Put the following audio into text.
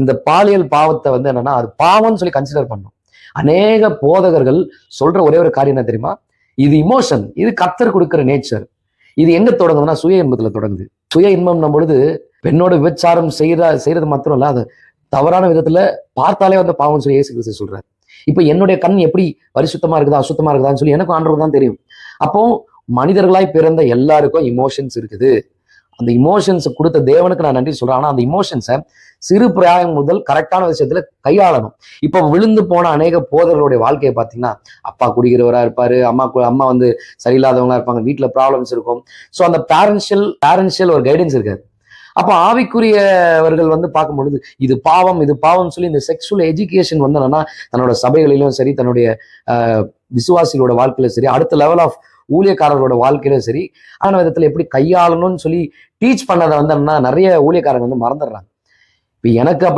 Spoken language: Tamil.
இந்த பாலியல் பாவத்தை வந்து என்னன்னா அது பாவம்னு சொல்லி கன்சிடர் பண்ணும் அநேக போதகர்கள் சொல்ற ஒரே ஒரு காரியம் என்ன தெரியுமா? இது இமோஷன் இது கத்தர் கொடுக்குற நேச்சர் இது எங்க தொடங்குதுன்னா சுய இன்பத்துல தொடங்குது. சுய இன்பம் பொழுது பெண்ணோட விபச்சாரம் செய்யற செய்யறது மாத்திரம் இல்ல அது தவறான விதத்துல பார்த்தாலே வந்து பாவம் சொல்லி ஏசு கிறிஸ்து சொல்றாரு. இப்ப என்னுடைய கண் எப்படி பரிசுத்தமா இருக்குதா அசுத்தமா இருக்குதான்னு சொல்லி எனக்கும் ஆண்டவர் தான் தெரியும். அப்போ மனிதர்களாய் பிறந்த எல்லாருக்கும் இமோஷன்ஸ் இருக்குது. அந்த இமோஷன்ஸை கொடுத்த தேவனுக்கு நான் நன்றி சொல்றேன். ஆனா அந்த இமோஷன்ஸை சிறு பிராயம் முதல் கரெக்டான விஷயத்துல கையாளணும். இப்போ விழுந்து போன அநேக போதர்களுடைய வாழ்க்கையை பார்த்தீங்கன்னா அப்பா குடிக்கிறவரா இருப்பாரு அம்மா அம்மா வந்து சரியில்லாதவங்களா இருப்பாங்க வீட்டில் ப்ராப்ளம்ஸ் இருக்கும். ஸோ அந்த பேரன்ஷியல் பேரன்ஷியல் ஒரு கைடன்ஸ் இருக்காது. அப்போ ஆவிக்குரியவர்கள் வந்து பார்க்கும்பொழுது இது பாவம் இது பாவம் சொல்லி இந்த செக்ஷுவல் எஜுகேஷன் வந்து என்னன்னா தன்னோட சபைகளிலும் சரி தன்னுடைய ஆஹ், விசுவாசிகளோட வாழ்க்கையிலும் சரி அடுத்த லெவல் ஆஃப் ஊழியக்காரர்களோட வாழ்க்கையில சரி ஆன விதத்தில் எப்படி கையாளணும்னு சொல்லி டீச் பண்ணதை வந்து என்னன்னா நிறைய ஊழியக்காரங்க வந்து மறந்துடுறாங்க. இப்போ எனக்கு அப்படி